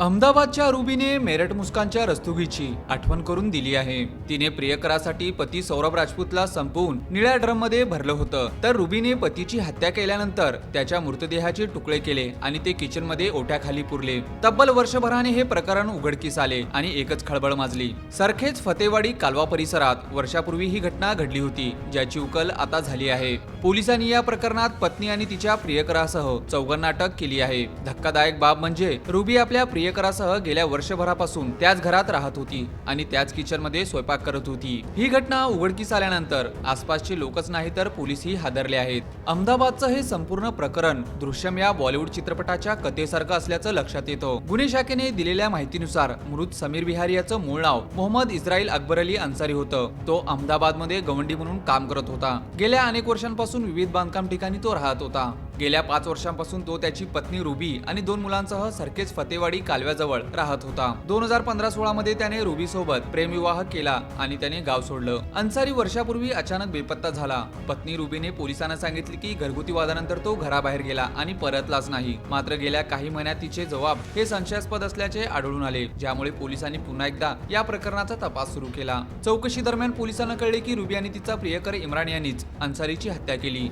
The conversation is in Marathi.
अहमदाबादच्या रुबीने मेरठ मुस्कानच्या रस्तुगीची आठवण करून दिली आहे. तिने प्रियकरासाठी पती सौरभ राजपूतला संपवून निळ्या ड्रममध्ये भरलं होतं. तर रुबीने पतीची हत्या केल्यानंतर त्याच्या मृतदेहाचे तुकडे केले आणि ते किचनमध्ये ओट्याखाली पुरले. तब्बल वर्षभराने हे प्रकरण उघडकीस आले आणि एकच खळबळ माजली. सारखेच फतेवाडी कालवा परिसरात वर्षापूर्वी ही घटना घडली होती ज्याची उकल आता झाली आहे. पोलिसांनी या प्रकरणात पत्नी आणि तिच्या प्रियकरासह चौघांना अटक केली आहे. धक्कादायक बाब म्हणजे रुबी आपल्या प्रियकरासह गेल्या वर्षभरापासून त्याच घरात राहत होती आणि त्याच किचनमध्ये स्वयंपाक करत होती. ही घटना उघडकीस आल्यानंतर आसपासचे लोकच नाही तर पोलीसही हादरले आहेत. अहमदाबादचं हे संपूर्ण प्रकरण दृश्यम या बॉलिवूड चित्रपटाच्या कथेसारखं असल्याचं लक्षात येतं. गुन्हे शाखेने दिलेल्या माहितीनुसार मृत समीर बिहारी याचं मूळ नाव मोहम्मद इस्राईल अकबर अली अन्सारी होतं. तो अहमदाबादमध्ये गवंडी म्हणून काम करत होता. गेल्या अनेक वर्षांपासून वर्षांपासून विविध बांधकाम ठिकाणी तो राहत होता. गेल्या पाच वर्षांपासून तो त्याची पत्नी रुबी आणि दोन मुलांसह सरखेज फतेवाडी कालव्याजवळ राहत होता. दोन हजार पंधरा सोळा मध्ये त्याने रुबी सोबत प्रेमविवाह केला आणि त्याने गाव सोडलं. अन्सारी वर्षापूर्वी अचानक बेपत्ता झाला. पत्नी रुबीने पोलिसांना सांगितले की घरगुती वादानंतर तो घराबाहेर गेला आणि परतलाच नाही. मात्र गेल्या काही महिन्यात तिचे जबाब हे संशयास्पद असल्याचे आढळून आले. ज्यामुळे पोलिसांनी पुन्हा एकदा या प्रकरणाचा तपास सुरू केला. चौकशी दरम्यान पोलिसांना कळले की रुबी आणि तिचा प्रियकर इम्रान यांनीच अन्सारीची हत्या केली.